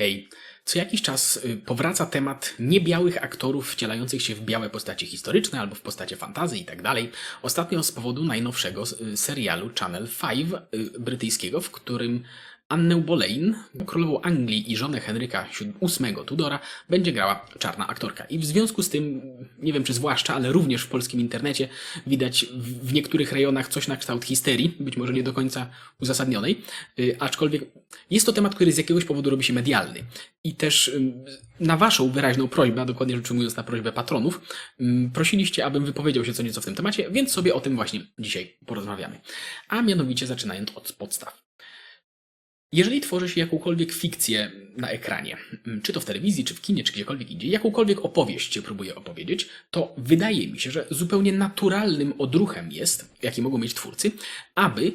Hej, co jakiś czas y, powraca temat niebiałych aktorów wcielających się w białe postacie historyczne albo w postacie fantazy i tak dalej. Ostatnio z powodu najnowszego y, serialu Channel 5 y, brytyjskiego, w którym Annę Boleyn, królową Anglii i żonę Henryka VIII Tudora, będzie grała czarna aktorka. I w związku z tym, nie wiem czy zwłaszcza, ale również w polskim internecie widać w niektórych rejonach coś na kształt histerii, być może nie do końca uzasadnionej, y, aczkolwiek jest to temat, który z jakiegoś powodu robi się medialny. I też na Waszą wyraźną prośbę, a dokładnie rzecz ujmując na prośbę patronów, prosiliście, abym wypowiedział się co nieco w tym temacie, więc sobie o tym właśnie dzisiaj porozmawiamy. A mianowicie zaczynając od podstaw. Jeżeli tworzy się jakąkolwiek fikcję na ekranie, mm, czy to w telewizji, czy w kinie, czy gdziekolwiek indziej, jakąkolwiek opowieść się próbuje opowiedzieć, to wydaje mi się, że zupełnie naturalnym odruchem jest, jaki mogą mieć twórcy, aby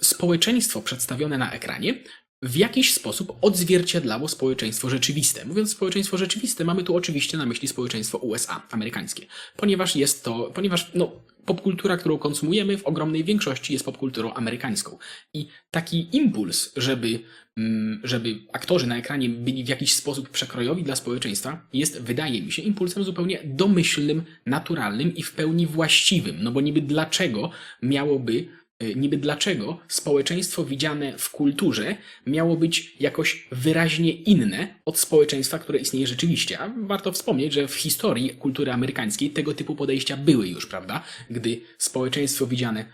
społeczeństwo przedstawione na ekranie w jakiś sposób odzwierciedlało społeczeństwo rzeczywiste. Mówiąc społeczeństwo rzeczywiste, mamy tu oczywiście na myśli społeczeństwo USA, amerykańskie, ponieważ jest to, ponieważ no, popkultura, którą konsumujemy w ogromnej większości jest popkulturą amerykańską. I taki impuls, żeby, mm, żeby aktorzy na ekranie byli w jakiś sposób przekrojowi dla społeczeństwa, jest, wydaje mi się, impulsem zupełnie domyślnym, naturalnym i w pełni właściwym. No bo niby dlaczego miałoby niby dlaczego społeczeństwo widziane w kulturze miało być jakoś wyraźnie inne od społeczeństwa, które istnieje rzeczywiście. A warto wspomnieć, że w historii kultury amerykańskiej tego typu podejścia były już, prawda? Gdy społeczeństwo widziane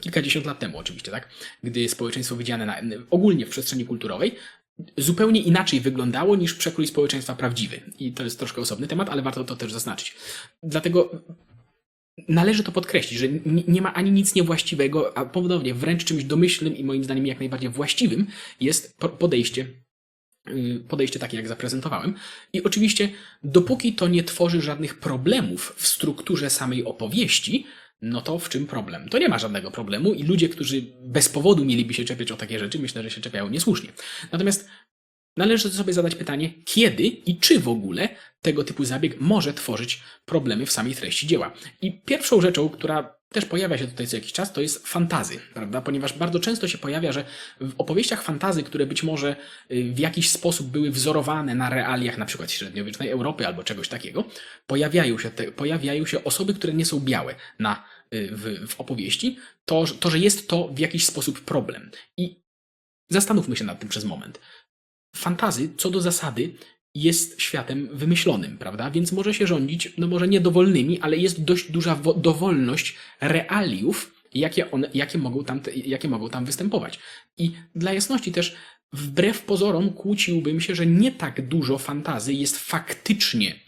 kilkadziesiąt lat temu oczywiście, tak? Gdy społeczeństwo widziane na, ogólnie w przestrzeni kulturowej zupełnie inaczej wyglądało niż przekrój społeczeństwa prawdziwy. I to jest troszkę osobny temat, ale warto to też zaznaczyć. Dlatego Należy to podkreślić, że nie ma ani nic niewłaściwego, a podobnie wręcz czymś domyślnym i moim zdaniem jak najbardziej właściwym jest po- podejście, yy, podejście takie, jak zaprezentowałem. I oczywiście, dopóki to nie tworzy żadnych problemów w strukturze samej opowieści, no to w czym problem? To nie ma żadnego problemu i ludzie, którzy bez powodu mieliby się czepiać o takie rzeczy, myślę, że się czepiają niesłusznie. Natomiast Należy sobie zadać pytanie, kiedy i czy w ogóle tego typu zabieg może tworzyć problemy w samej treści dzieła. I pierwszą rzeczą, która też pojawia się tutaj co jakiś czas, to jest fantazy, prawda? Ponieważ bardzo często się pojawia, że w opowieściach fantazy, które być może y, w jakiś sposób były wzorowane na realiach na przykład średniowiecznej Europy albo czegoś takiego, pojawiają się, te, pojawiają się osoby, które nie są białe na, y, w, w opowieści, to, to, że jest to w jakiś sposób problem. I zastanówmy się nad tym przez moment fantazy, co do zasady, jest światem wymyślonym, prawda? Więc może się rządzić, no może nie dowolnymi, ale jest dość duża wo- dowolność realiów, jakie, one, jakie, mogą tam, jakie mogą tam występować. I dla jasności też, wbrew pozorom, kłóciłbym się, że nie tak dużo fantazy jest faktycznie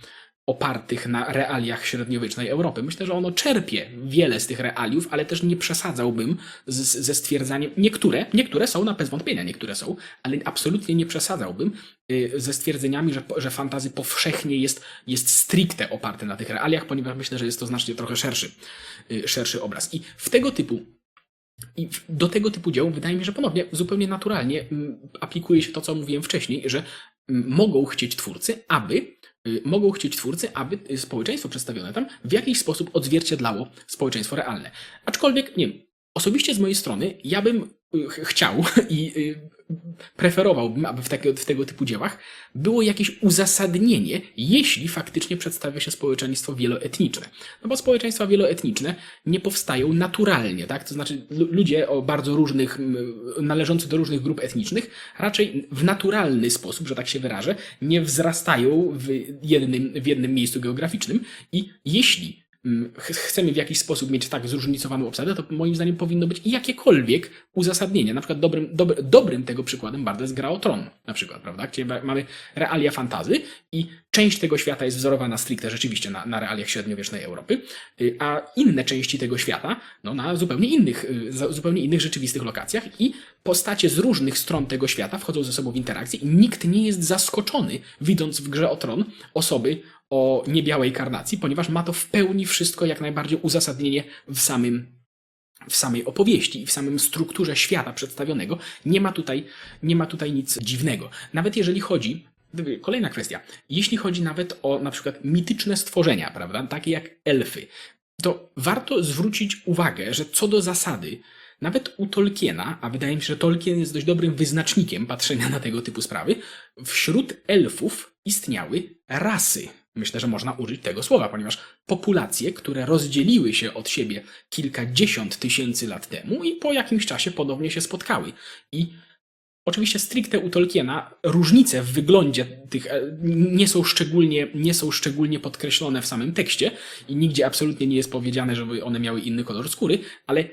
opartych na realiach średniowiecznej Europy. Myślę, że ono czerpie wiele z tych realiów, ale też nie przesadzałbym z, z, ze stwierdzaniem. Niektóre, niektóre są na bez wątpienia, niektóre są, ale absolutnie nie przesadzałbym y, ze stwierdzeniami, że, że fantazy powszechnie jest, jest stricte oparte na tych realiach, ponieważ myślę, że jest to znacznie trochę szerszy, y, szerszy obraz. I w tego typu i do tego typu dzieł wydaje mi się, że ponownie zupełnie naturalnie mm, aplikuje się to, co mówiłem wcześniej, że mm, mogą chcieć twórcy, aby mogą chcieć twórcy, aby y, społeczeństwo przedstawione tam w jakiś sposób odzwierciedlało społeczeństwo realne. Aczkolwiek, nie wiem, osobiście z mojej strony, ja bym y, chciał i y, preferowałbym, aby w, takie, w tego typu dziełach było jakieś uzasadnienie, jeśli faktycznie przedstawia się społeczeństwo wieloetniczne. No bo społeczeństwa wieloetniczne nie powstają naturalnie, tak? To znaczy lu- ludzie o bardzo różnych, należący do różnych grup etnicznych, raczej w naturalny sposób, że tak się wyrażę, nie wzrastają w jednym, w jednym miejscu geograficznym i jeśli chcemy w jakiś sposób mieć tak zróżnicowaną obsadę, to moim zdaniem powinno być jakiekolwiek uzasadnienie. Na przykład dobrym, dobry, dobrym tego przykładem bardzo jest gra o Tron, na przykład, prawda? Gdzie ma- mamy realia fantazy i część tego świata jest wzorowana stricte rzeczywiście na, na realiach średniowiecznej Europy, y, a inne części tego świata no, na zupełnie innych, y, zupełnie innych rzeczywistych lokacjach i postacie z różnych stron tego świata wchodzą ze sobą w interakcję i nikt nie jest zaskoczony, widząc w grze o Tron osoby o niebiałej karnacji, ponieważ ma to w pełni wszystko jak najbardziej uzasadnienie w samym w samej opowieści i w samym strukturze świata przedstawionego nie ma tutaj, nie ma tutaj nic dziwnego. Nawet jeżeli chodzi, kolejna kwestia, jeśli chodzi nawet o na przykład mityczne stworzenia, prawda, takie jak elfy, to warto zwrócić uwagę, że co do zasady nawet u Tolkiena, a wydaje mi się, że Tolkien jest dość dobrym wyznacznikiem patrzenia na tego typu sprawy, wśród elfów istniały rasy. Myślę, że można użyć tego słowa, ponieważ populacje, które rozdzieliły się od siebie kilkadziesiąt tysięcy lat temu i po jakimś czasie ponownie się spotkały. I Oczywiście stricte u Tolkiena różnice w wyglądzie tych e, nie są szczególnie, nie są szczególnie podkreślone w samym tekście i nigdzie absolutnie nie jest powiedziane, żeby one miały inny kolor skóry, ale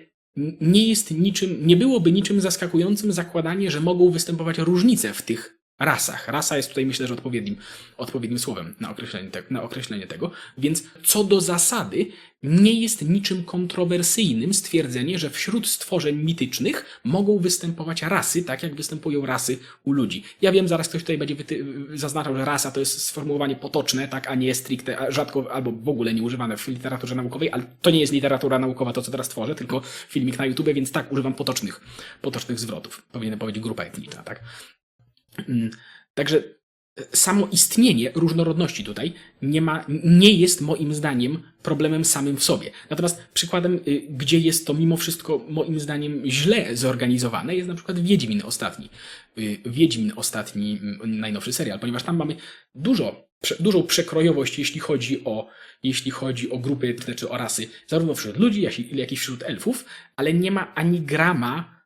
nie jest niczym, nie byłoby niczym zaskakującym zakładanie, że mogą występować różnice w tych rasach. Rasa jest tutaj myślę, że odpowiednim, odpowiednim słowem na określenie, te, na określenie tego. Więc co do zasady, nie jest niczym kontrowersyjnym stwierdzenie, że wśród stworzeń mitycznych mogą występować rasy, tak jak występują rasy u ludzi. Ja wiem, zaraz ktoś tutaj będzie zaznaczał, że rasa to jest sformułowanie potoczne, tak, a nie stricte, a rzadko albo w ogóle nie używane w literaturze naukowej, ale to nie jest literatura naukowa, to co teraz tworzę, tylko filmik na YouTube, więc tak, używam potocznych, potocznych zwrotów. Powinienem powiedzieć grupa etniczna, tak. Także e, samo istnienie różnorodności tutaj nie, ma, nie jest moim zdaniem problemem samym w sobie. Natomiast przykładem, y, gdzie jest to mimo wszystko moim zdaniem źle zorganizowane, jest na przykład Wiedźmin ostatni. Y, Wiedźmin ostatni, mm, najnowszy serial, ponieważ tam mamy dużo, dużą przekrojowość, jeśli chodzi o, jeśli chodzi o grupy etniczne czy o rasy, zarówno wśród ludzi, jak i, wśród elfów, ale nie ma ani grama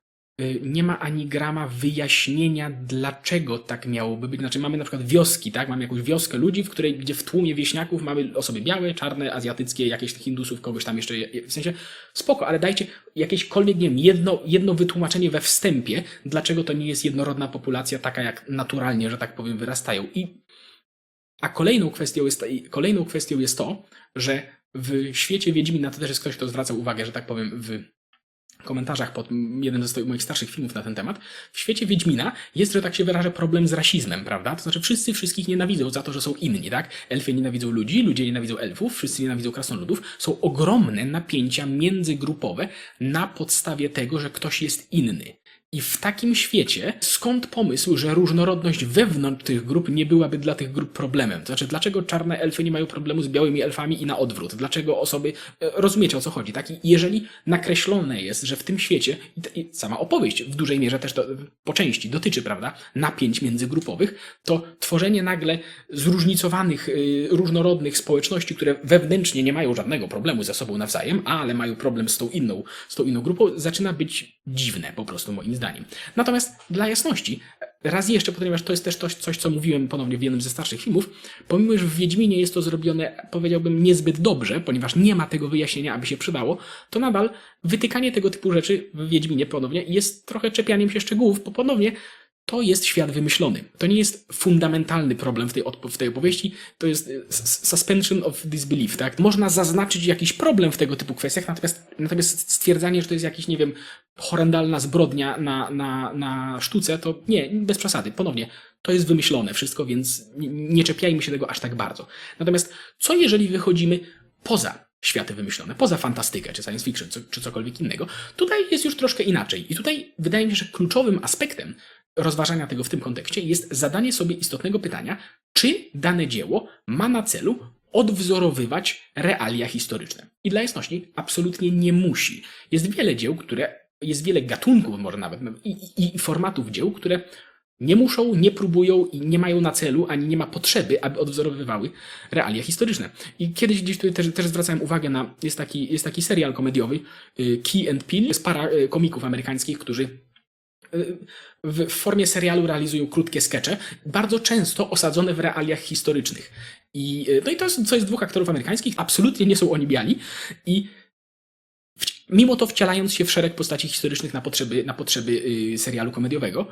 nie ma ani grama wyjaśnienia, dlaczego tak miałoby być. Znaczy, mamy na przykład wioski, tak? Mamy jakąś wioskę ludzi, w której, gdzie w tłumie wieśniaków mamy osoby białe, czarne, azjatyckie, jakieś Hindusów, kogoś tam jeszcze. W sensie, spoko, ale dajcie jakiekolwiek, nie wiem, jedno, jedno wytłumaczenie we wstępie, dlaczego to nie jest jednorodna populacja, taka jak naturalnie, że tak powiem, wyrastają. I a kolejną kwestią jest, kolejną kwestią jest to, że w świecie Wiedźmina to też jest ktoś, kto zwraca uwagę, że tak powiem, w komentarzach pod jednym ze moich starszych filmów na ten temat. W świecie Wiedźmina jest, że tak się wyrażę, problem z rasizmem, prawda? To znaczy wszyscy wszystkich nienawidzą za to, że są inni, tak? Elfy nienawidzą ludzi, ludzie nienawidzą elfów, wszyscy nienawidzą krasnoludów. Są ogromne napięcia międzygrupowe na podstawie tego, że ktoś jest inny. I w takim świecie skąd pomysł, że różnorodność wewnątrz tych grup nie byłaby dla tych grup problemem? To znaczy, dlaczego czarne elfy nie mają problemu z białymi elfami i na odwrót? Dlaczego osoby. e, Rozumiecie o co chodzi, tak? I jeżeli nakreślone jest, że w tym świecie, i sama opowieść w dużej mierze też to, po części dotyczy, prawda, napięć międzygrupowych, to tworzenie nagle zróżnicowanych, y, różnorodnych społeczności, które wewnętrznie nie mają żadnego problemu ze sobą nawzajem, ale mają problem z tą inną, z tą inną grupą, zaczyna być dziwne po prostu moim zdaniem. Natomiast dla jasności, raz jeszcze, ponieważ to jest też coś, coś, co mówiłem ponownie w jednym ze starszych filmów, pomimo, że w Wiedźminie jest to zrobione, powiedziałbym, niezbyt dobrze, ponieważ nie ma tego wyjaśnienia, aby się przydało, to nadal wytykanie tego typu rzeczy w Wiedźminie ponownie jest trochę czepianiem się szczegółów, bo ponownie to jest świat wymyślony. To nie jest fundamentalny problem w tej, w tej opowieści, to jest s- suspension of disbelief, tak? Można zaznaczyć jakiś problem w tego typu kwestiach, natomiast, natomiast stwierdzanie, że to jest jakiś, nie wiem, horrendalna zbrodnia na, na, na sztuce, to nie, bez przesady. Ponownie, to jest wymyślone wszystko, więc nie, nie czepiajmy się tego aż tak bardzo. Natomiast co jeżeli wychodzimy poza światy wymyślone, poza fantastykę, czy science fiction, czy cokolwiek innego? Tutaj jest już troszkę inaczej. I tutaj wydaje mi się, że kluczowym aspektem rozważania tego w tym kontekście jest zadanie sobie istotnego pytania, czy dane dzieło ma na celu odwzorowywać realia historyczne. I dla jasności, absolutnie nie musi. Jest wiele dzieł, które, jest wiele gatunków, może nawet, i, i, i formatów dzieł, które nie muszą, nie próbują i nie mają na celu, ani nie ma potrzeby, aby odwzorowywały realia historyczne. I kiedyś gdzieś tutaj też, też zwracałem uwagę na, jest taki, jest taki serial komediowy, y, Key and Peele, jest para y, komików amerykańskich, którzy w formie serialu realizują krótkie skecze, bardzo często osadzone w realiach historycznych. I, y, no i to jest, co jest dwóch aktorów amerykańskich, absolutnie nie są oni biali i mimo to wcielając się w szereg postaci historycznych na potrzeby, na potrzeby y, serialu komediowego.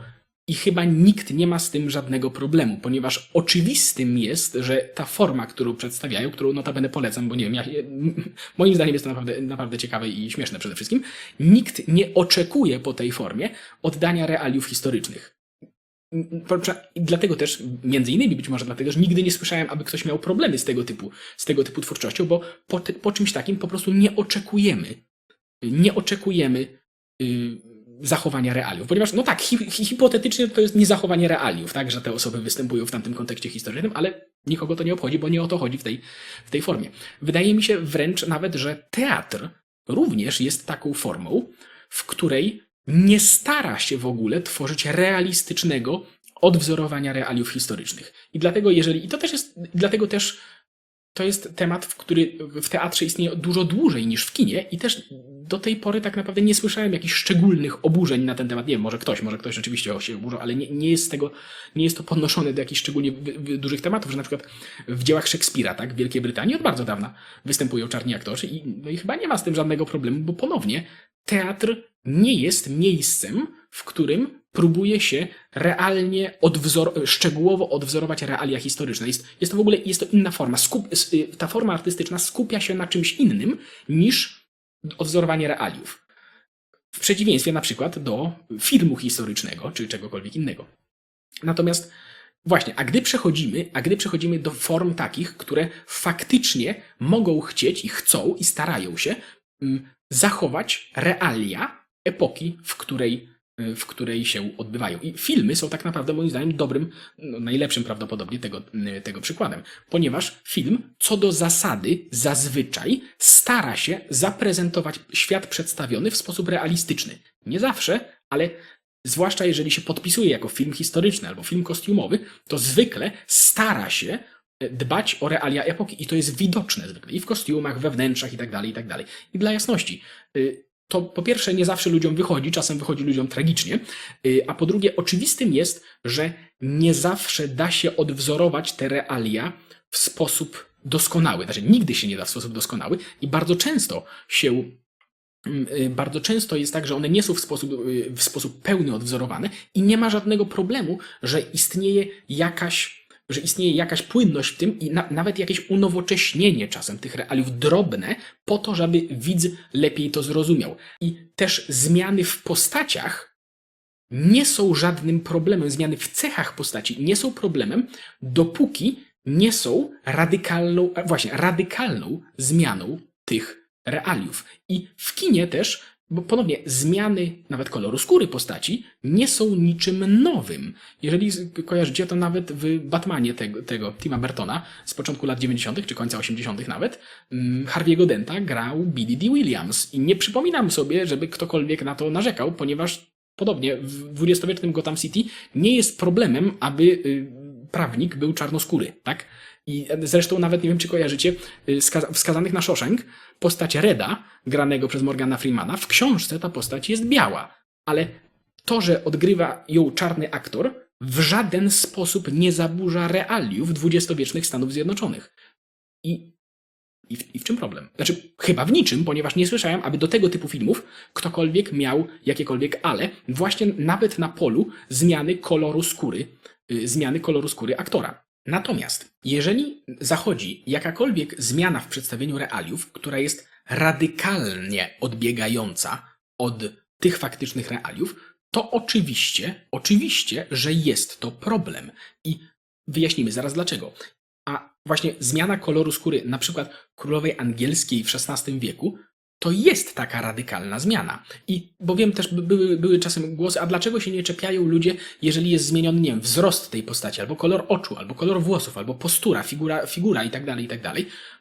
I chyba nikt nie ma z tym żadnego problemu, ponieważ oczywistym jest, że ta forma, którą przedstawiają, którą notabene polecam, bo nie wiem, ja, moim zdaniem jest to naprawdę, naprawdę ciekawe i śmieszne przede wszystkim, nikt nie oczekuje po tej formie oddania realiów historycznych. Dlatego też, między innymi być może dlatego, że nigdy nie słyszałem, aby ktoś miał problemy z tego typu, z tego typu twórczością, bo po, po czymś takim po prostu nie oczekujemy. Nie oczekujemy y, zachowania realiów. Ponieważ, no tak, hi, hi, hipotetycznie to jest niezachowanie realiów, tak, że te osoby występują w tamtym kontekście historycznym, ale nikogo to nie obchodzi, bo nie o to chodzi w tej, w tej formie. Wydaje mi się wręcz nawet, że teatr również jest taką formą, w której nie stara się w ogóle tworzyć realistycznego odwzorowania realiów historycznych. I dlatego, jeżeli, i to też jest, dlatego też to jest temat, w który w teatrze istnieje dużo dłużej niż w kinie i też do tej pory tak naprawdę nie słyszałem jakichś szczególnych oburzeń na ten temat. Nie wiem, może ktoś, może ktoś rzeczywiście się oburzył, ale nie, nie jest tego, nie jest to podnoszone do jakichś szczególnie dużych tematów, że na przykład w dziełach Szekspira, tak, w Wielkiej Brytanii od bardzo dawna występują czarni aktorzy i, no i chyba nie ma z tym żadnego problemu, bo ponownie teatr nie jest miejscem, w którym próbuje się realnie, odwzor- szczegółowo odwzorować realia historyczne. Jest, jest to w ogóle jest to inna forma. Skup, y, ta forma artystyczna skupia się na czymś innym niż odwzorowanie realiów. W przeciwieństwie na przykład do filmu historycznego czy czegokolwiek innego. Natomiast właśnie, a gdy przechodzimy, a gdy przechodzimy do form takich, które faktycznie mogą chcieć i chcą i starają się mm, zachować realia epoki, w której, w której się odbywają. I filmy są tak naprawdę moim zdaniem dobrym, no, najlepszym prawdopodobnie tego, y, tego przykładem, ponieważ film co do zasady zazwyczaj stara się zaprezentować świat przedstawiony w sposób realistyczny. Nie zawsze, ale zwłaszcza jeżeli się podpisuje jako film historyczny albo film kostiumowy, to zwykle stara się e, dbać o realia epoki i to jest widoczne zwykle i w kostiumach, we wnętrzach i tak dalej, i tak dalej. I dla jasności, y, to po pierwsze nie zawsze ludziom wychodzi, czasem wychodzi ludziom tragicznie, y, a po drugie oczywistym jest, że nie zawsze da się odwzorować te realia w sposób doskonały, znaczy nigdy się nie da w sposób doskonały i bardzo często się Mm, y, bardzo często jest tak, że one nie są w sposób, y, w sposób pełny odwzorowane i nie ma żadnego problemu, że istnieje jakaś, że istnieje jakaś płynność w tym i na, nawet jakieś unowocześnienie czasem tych realiów drobne po to, żeby widz lepiej to zrozumiał. I też zmiany w postaciach nie są żadnym problemem, zmiany w cechach postaci nie są problemem, dopóki nie są radykalną, właśnie radykalną zmianą tych realiów. I w kinie też, bo ponownie zmiany nawet koloru skóry postaci nie są niczym nowym. Jeżeli kojarzycie, to nawet w Batmanie tego, tego Tima Burtona z początku lat 90. czy końca 80. nawet, mm, Harvey'ego Denta grał Billy D. Williams. I nie przypominam sobie, żeby ktokolwiek na to narzekał, ponieważ podobnie w dwudziestowiecznym Gotham City nie jest problemem, aby y, prawnik był czarnoskóry, tak? I zresztą nawet nie wiem, czy kojarzycie, y, skaza- w Skazanych na Shawshank postać Reda, granego przez Morgana Freemana, w książce ta postać jest biała. Ale to, że odgrywa ją czarny aktor, w żaden sposób nie zaburza realiów dwudziestowiecznych Stanów Zjednoczonych. I, i, w, I w czym problem? Znaczy, chyba w niczym, ponieważ nie słyszałem, aby do tego typu filmów ktokolwiek miał jakiekolwiek ale, właśnie nawet na polu zmiany koloru skóry, y, zmiany koloru skóry aktora. Natomiast, jeżeli zachodzi jakakolwiek zmiana w przedstawieniu realiów, która jest radykalnie odbiegająca od tych faktycznych realiów, to oczywiście, oczywiście, że jest to problem. I wyjaśnimy zaraz dlaczego. A właśnie zmiana koloru skóry, na przykład królowej angielskiej w XVI wieku, to jest taka radykalna zmiana. I bo wiem też, by- były, były czasem głosy, a dlaczego się nie czepiają ludzie, jeżeli jest zmieniony, nie wiem, wzrost tej postaci, albo kolor oczu, albo kolor włosów, albo postura, figura, figura i tak dalej, i tak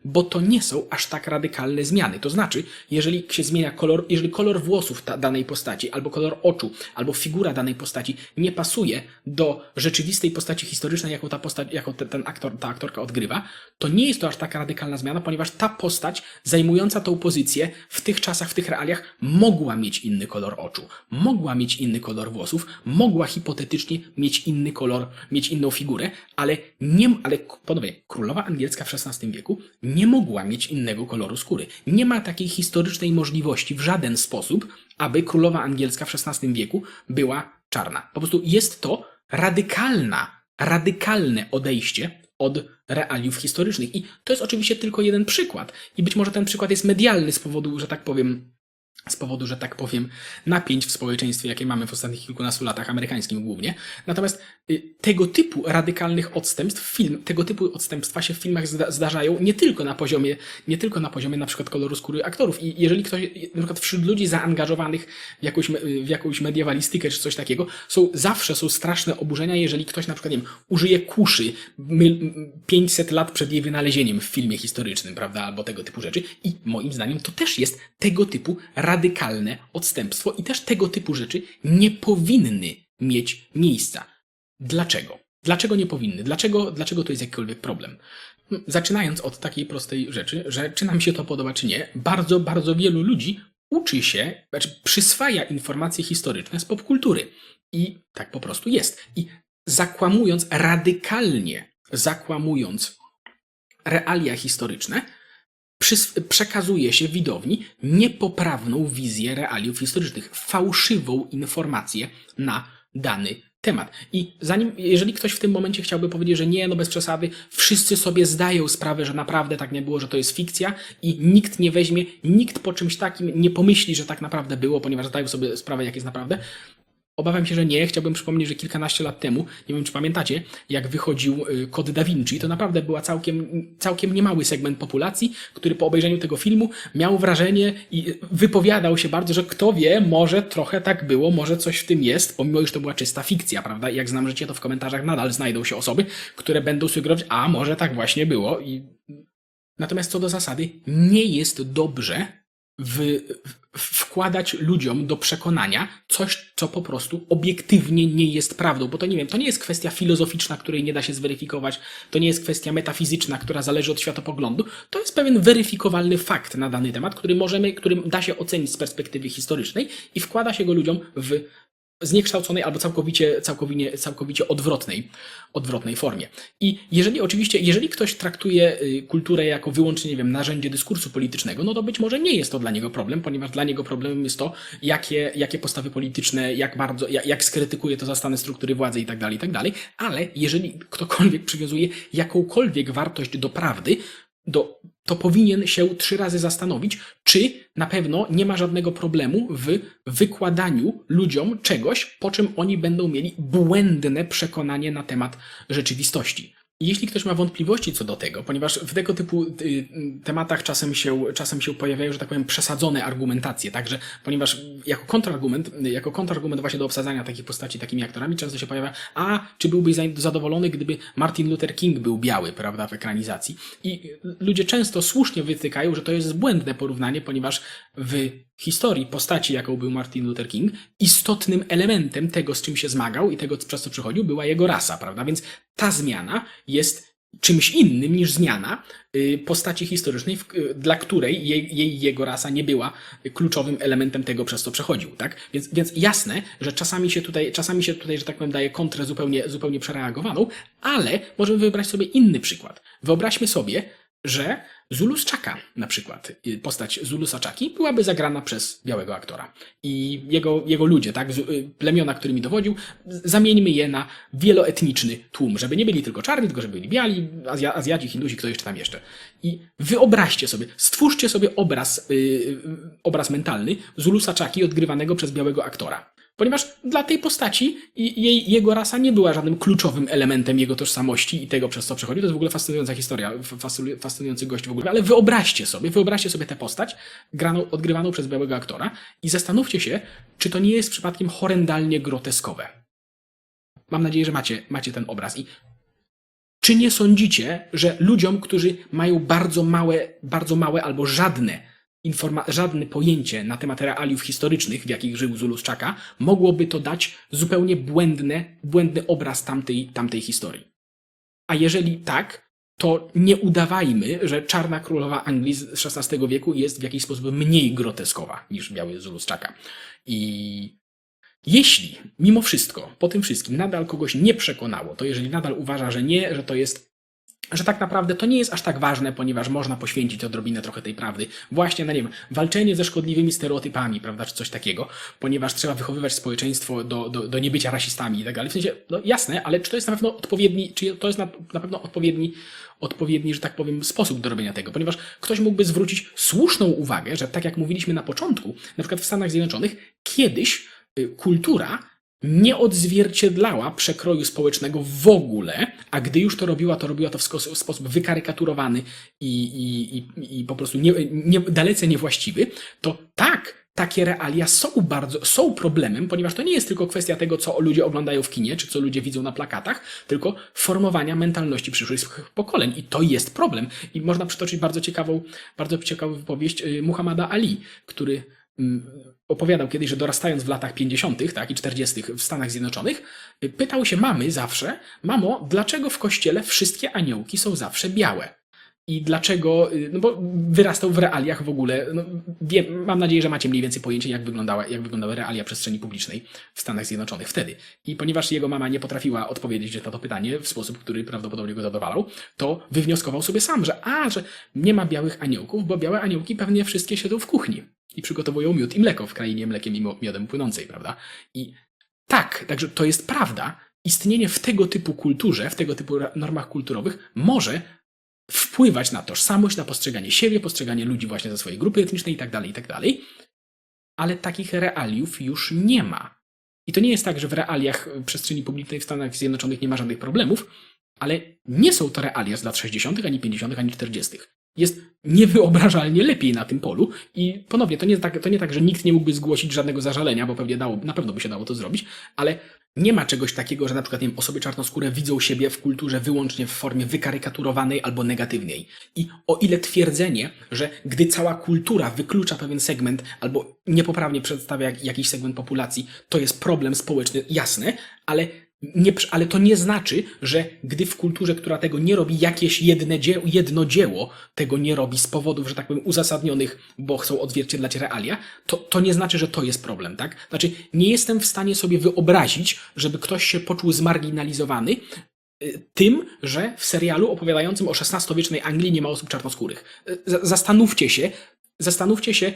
bo to nie są aż tak radykalne zmiany. To znaczy, jeżeli się zmienia kolor, jeżeli kolor włosów ta, danej postaci, albo kolor oczu, albo figura danej postaci nie pasuje do rzeczywistej postaci historycznej, jaką ta postać, jaką ten, ten aktor, ta aktorka odgrywa, to nie jest to aż taka radykalna zmiana, ponieważ ta postać zajmująca tą pozycję w tych czasach, w tych realiach mogła mieć inny kolor oczu, mogła mieć inny kolor włosów, mogła hipotetycznie mieć inny kolor, mieć inną figurę, ale nie, ale ponownie, królowa angielska w XVI wieku nie mogła mieć innego koloru skóry. Nie ma takiej historycznej możliwości w żaden sposób, aby królowa angielska w XVI wieku była czarna. Po prostu jest to radykalna, radykalne odejście od realiów historycznych. I to jest oczywiście tylko jeden przykład. I być może ten przykład jest medialny z powodu, że tak powiem, z powodu, że tak powiem, napięć w społeczeństwie, jakie mamy w ostatnich kilkunastu latach, amerykańskim głównie. Natomiast y, tego typu radykalnych odstępstw, film, tego typu odstępstwa się w filmach zda, zdarzają nie tylko na poziomie, nie tylko na poziomie na przykład koloru skóry aktorów. I jeżeli ktoś, na przykład wśród ludzi zaangażowanych w jakąś, me- w jakąś mediewalistykę czy coś takiego, są zawsze są straszne oburzenia, jeżeli ktoś na przykład, nie wiem, użyje kuszy my, m- 500 lat przed jej wynalezieniem w filmie historycznym, prawda, albo tego typu rzeczy. I moim zdaniem to też jest tego typu radykalne odstępstwo i też tego typu rzeczy nie powinny mieć miejsca. Dlaczego? Dlaczego nie powinny? Dlaczego, dlaczego to jest jakikolwiek problem? Zaczynając od takiej prostej rzeczy, że czy nam się to podoba, czy nie, bardzo, bardzo wielu ludzi uczy się, znaczy przyswaja informacje historyczne z popkultury. I tak po prostu jest. I zakłamując, radykalnie zakłamując realia historyczne, przekazuje się widowni niepoprawną wizję realiów historycznych, fałszywą informację na dany temat. I zanim, jeżeli ktoś w tym momencie chciałby powiedzieć, że nie, no bez przesady, wszyscy sobie zdają sprawę, że naprawdę tak nie było, że to jest fikcja i nikt nie weźmie, nikt po czymś takim nie pomyśli, że tak naprawdę było, ponieważ zdają sobie sprawę, jak jest naprawdę. Obawiam się, że nie. Chciałbym przypomnieć, że kilkanaście lat temu, nie wiem czy pamiętacie, jak wychodził y, Kod Da Vinci, to naprawdę była całkiem, całkiem niemały segment populacji, który po obejrzeniu tego filmu miał wrażenie i wypowiadał się bardzo, że kto wie, może trochę tak było, może coś w tym jest, pomimo już to była czysta fikcja, prawda? I jak znam życie, to w komentarzach nadal znajdą się osoby, które będą sugerować, a może tak właśnie było. I... Natomiast co do zasady, nie jest dobrze w, wkładać ludziom do przekonania coś, co po prostu obiektywnie nie jest prawdą, bo to nie wiem, to nie jest kwestia filozoficzna, której nie da się zweryfikować, to nie jest kwestia metafizyczna, która zależy od światopoglądu, to jest pewien weryfikowalny fakt na dany temat, który możemy, którym da się ocenić z perspektywy historycznej i wkłada się go ludziom w zniekształconej albo całkowicie, całkowicie, całkowicie odwrotnej, odwrotnej formie. I jeżeli oczywiście, jeżeli ktoś traktuje y, kulturę jako wyłącznie, nie wiem, narzędzie dyskursu politycznego, no to być może nie jest to dla niego problem, ponieważ dla niego problemem jest to, jakie, jakie postawy polityczne, jak bardzo, jak, jak skrytykuje to zastane struktury władzy i tak dalej, i tak dalej. Ale jeżeli ktokolwiek przywiązuje jakąkolwiek wartość do prawdy, do, to powinien się trzy razy zastanowić, czy na pewno nie ma żadnego problemu w wykładaniu ludziom czegoś, po czym oni będą mieli błędne przekonanie na temat rzeczywistości. Jeśli ktoś ma wątpliwości co do tego, ponieważ w tego typu y, tematach czasem się, czasem się pojawiają, że tak powiem, przesadzone argumentacje, także ponieważ jako kontrargument, jako kontrargument właśnie do obsadzania takich postaci takimi aktorami często się pojawia, a czy byłbyś za- zadowolony, gdyby Martin Luther King był biały, prawda, w ekranizacji? I ludzie często słusznie wytykają, że to jest błędne porównanie, ponieważ w historii postaci, jaką był Martin Luther King, istotnym elementem tego, z czym się zmagał i tego, przez co przechodził, była jego rasa, prawda? Więc ta zmiana jest czymś innym niż zmiana y, postaci historycznej, y, dla której jej, jej jego rasa nie była kluczowym elementem tego, przez co przechodził, tak? Więc, więc jasne, że czasami się tutaj, czasami się tutaj, że tak powiem, daje kontrę zupełnie, zupełnie przereagowaną, ale możemy wybrać sobie inny przykład. Wyobraźmy sobie, że Zulus Chaka, na przykład, y, postać Zulusa Chaki, byłaby zagrana przez białego aktora. I jego, jego ludzie, tak, y, plemiona, którymi dowodził, zamieńmy je na wieloetniczny tłum, żeby nie byli tylko czarni, tylko żeby byli biali, Azja, Azjaci, Hindusi, kto jeszcze tam jeszcze. I wyobraźcie sobie, stwórzcie sobie obraz, y, y, obraz mentalny Zulusa Chaki odgrywanego przez białego aktora. Ponieważ dla tej postaci jej, jego rasa nie była żadnym kluczowym elementem jego tożsamości i tego, przez co przechodzi. To jest w ogóle fascynująca historia, fascynujący gość w ogóle. Ale wyobraźcie sobie, wyobraźcie sobie tę postać, graną, odgrywaną przez białego aktora i zastanówcie się, czy to nie jest przypadkiem horrendalnie groteskowe. Mam nadzieję, że macie, macie ten obraz. I czy nie sądzicie, że ludziom, którzy mają bardzo małe, bardzo małe albo żadne informa- żadne pojęcie na temat realiów historycznych, w jakich żył Zulus Chaka, mogłoby to dać zupełnie błędne, błędny obraz tamtej, tamtej historii. A jeżeli tak, to nie udawajmy, że czarna królowa Anglii z XVI wieku jest w jakiś sposób mniej groteskowa niż biały Zulus Chaka. I jeśli mimo wszystko, po tym wszystkim, nadal kogoś nie przekonało, to jeżeli nadal uważa, że nie, że to jest że tak naprawdę to nie jest aż tak ważne, ponieważ można poświęcić odrobinę trochę tej prawdy. Właśnie na, nie wiem, walczenie ze szkodliwymi stereotypami, prawda, czy coś takiego, ponieważ trzeba wychowywać społeczeństwo do, do, do niebycia rasistami i tak dalej. W sensie, no jasne, ale czy to jest na pewno odpowiedni, czy to jest na, na pewno odpowiedni, odpowiedni, że tak powiem, sposób do robienia tego, ponieważ ktoś mógłby zwrócić słuszną uwagę, że tak jak mówiliśmy na początku, na przykład w Stanach Zjednoczonych, kiedyś y, kultura nie odzwierciedlała przekroju społecznego w ogóle, a gdy już to robiła, to robiła to w sposób wykarykaturowany i, i, i, i po prostu nie, nie, dalece niewłaściwy, to tak, takie realia są bardzo, są problemem, ponieważ to nie jest tylko kwestia tego, co ludzie oglądają w kinie, czy co ludzie widzą na plakatach, tylko formowania mentalności przyszłych pokoleń. I to jest problem. I można przytoczyć bardzo ciekawą, bardzo ciekawą wypowieść y, Muhammada Ali, który opowiadał kiedyś, że dorastając w latach 50. Tak, i 40. w Stanach Zjednoczonych, y, pytał się mamy zawsze, mamo, dlaczego w kościele wszystkie aniołki są zawsze białe? I dlaczego, y, no bo wyrastał w realiach w ogóle, no, wiem, mam nadzieję, że macie mniej więcej pojęcie, jak, wyglądała, jak wyglądały realia przestrzeni publicznej w Stanach Zjednoczonych wtedy. I ponieważ jego mama nie potrafiła odpowiedzieć na to pytanie w sposób, który prawdopodobnie go zadowalał, to wywnioskował sobie sam, że a, że nie ma białych aniołków, bo białe aniołki pewnie wszystkie siedzą w kuchni i przygotowują miód i mleko w krainie mlekiem i miodem płynącej, prawda? I tak, także to jest prawda. Istnienie w tego typu kulturze, w tego typu normach kulturowych może wpływać na tożsamość, na postrzeganie siebie, postrzeganie ludzi właśnie ze swojej grupy etnicznej itd., itd., ale takich realiów już nie ma. I to nie jest tak, że w realiach przestrzeni publicznej w Stanach Zjednoczonych nie ma żadnych problemów, ale nie są to realia z lat 60., ani 50., ani 40. Jest niewyobrażalnie lepiej na tym polu i ponownie, to nie, tak, to nie tak, że nikt nie mógłby zgłosić żadnego zażalenia, bo pewnie dało, na pewno by się dało to zrobić, ale nie ma czegoś takiego, że na przykład nie wiem, osoby czarnoskóre widzą siebie w kulturze wyłącznie w formie wykarykaturowanej albo negatywnej. I o ile twierdzenie, że gdy cała kultura wyklucza pewien segment albo niepoprawnie przedstawia jak- jakiś segment populacji, to jest problem społeczny, jasne, ale, nie, ale to nie znaczy, że gdy w kulturze, która tego nie robi, jakieś jedne jedno dzieło tego nie robi z powodów, że tak powiem, uzasadnionych, bo chcą odzwierciedlać realia, to, to nie znaczy, że to jest problem, tak? Znaczy, nie jestem w stanie sobie wyobrazić, żeby ktoś się poczuł zmarginalizowany y, tym, że w serialu opowiadającym o XVI-wiecznej Anglii nie ma osób czarnoskórych. Y, za- Zastanówcie się, zastanówcie się,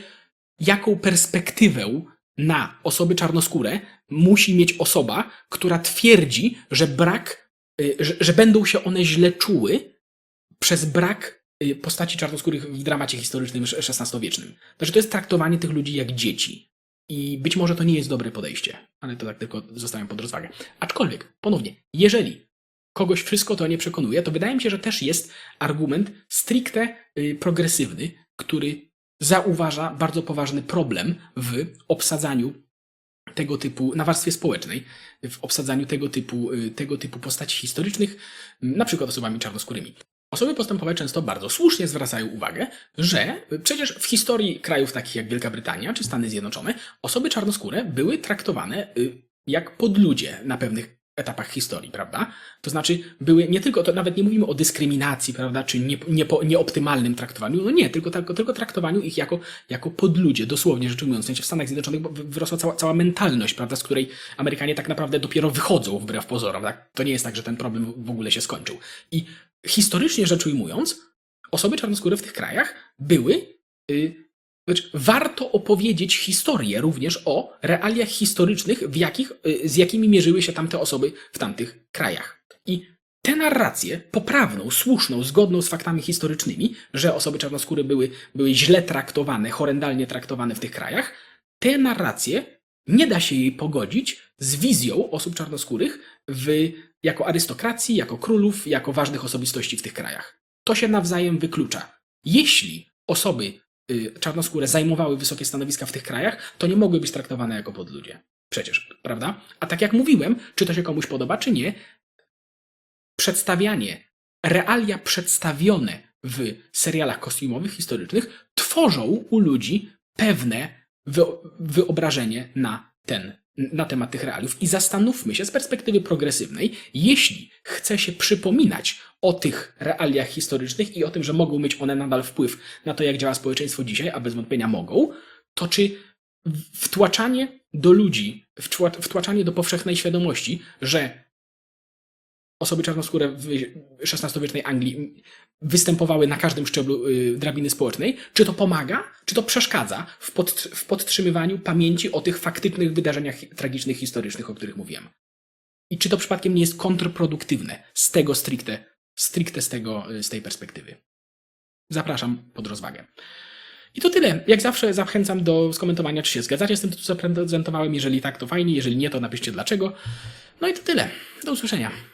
jaką perspektywę na osoby czarnoskóre musi mieć osoba, która twierdzi, że brak, y, że, że będą się one źle czuły przez brak y, postaci czarnoskórych w dramacie historycznym XVI-wiecznym. Znaczy, to jest traktowanie tych ludzi jak dzieci. I być może to nie jest dobre podejście, ale to tak tylko zostawiam pod rozwagę. Aczkolwiek, ponownie, jeżeli kogoś wszystko to nie przekonuje, to wydaje mi się, że też jest argument stricte y, progresywny, który zauważa bardzo poważny problem w obsadzaniu tego typu, na warstwie społecznej, w obsadzaniu tego typu, y, tego typu postaci historycznych, na przykład osobami czarnoskórymi. Osoby postępowe często bardzo słusznie zwracają uwagę, że przecież w historii krajów takich jak Wielka Brytania czy Stany Zjednoczone osoby czarnoskóre były traktowane y, jak podludzie na pewnych etapach historii, prawda? To znaczy były nie tylko, to nawet nie mówimy o dyskryminacji, prawda, czy nie, nie, nieoptymalnym traktowaniu, no nie, tylko, tylko, tylko traktowaniu ich jako, jako podludzie, dosłownie rzecz ujmując. W Stanach Zjednoczonych wyrosła cała, cała mentalność, prawda, z której Amerykanie tak naprawdę dopiero wychodzą wbrew pozorom, tak? To nie jest tak, że ten problem w ogóle się skończył. I historycznie rzecz ujmując, osoby czarnoskóre w tych krajach były y, znaczy, warto opowiedzieć historię również o realiach historycznych, w jakich, y, z jakimi mierzyły się tamte osoby w tamtych krajach. I tę narrację poprawną, słuszną, zgodną z faktami historycznymi, że osoby czarnoskóre były, były źle traktowane, horrendalnie traktowane w tych krajach, tę narrację nie da się jej pogodzić z wizją osób czarnoskórych w, jako arystokracji, jako królów, jako ważnych osobistości w tych krajach. To się nawzajem wyklucza. Jeśli osoby czarnoskóre zajmowały wysokie stanowiska w tych krajach, to nie mogły być traktowane jako podludzie. Przecież, prawda? A tak jak mówiłem, czy to się komuś podoba, czy nie, przedstawianie, realia przedstawione w serialach kostiumowych, historycznych, tworzą u ludzi pewne wyo- wyobrażenie na ten, na temat tych realiów. I zastanówmy się z perspektywy progresywnej, jeśli chce się przypominać o tych realiach historycznych i o tym, że mogą mieć one nadal wpływ na to, jak działa społeczeństwo dzisiaj, a bez wątpienia mogą, to czy wtłaczanie do ludzi, wtła- wtłaczanie do powszechnej świadomości, że osoby czarnoskóre w XVI-wiecznej Anglii występowały na każdym szczeblu y, drabiny społecznej, czy to pomaga, czy to przeszkadza w, pod, w podtrzymywaniu pamięci o tych faktycznych wydarzeniach tragicznych, historycznych, o których mówiłem. I czy to przypadkiem nie jest kontrproduktywne z tego stricte, stricte z, tego, y, z tej perspektywy. Zapraszam pod rozwagę. I to tyle. Jak zawsze zachęcam do skomentowania, czy się zgadzacie z tym, co zaprezentowałem. Jeżeli tak, to fajnie. Jeżeli nie, to napiszcie dlaczego. No i to tyle. Do usłyszenia.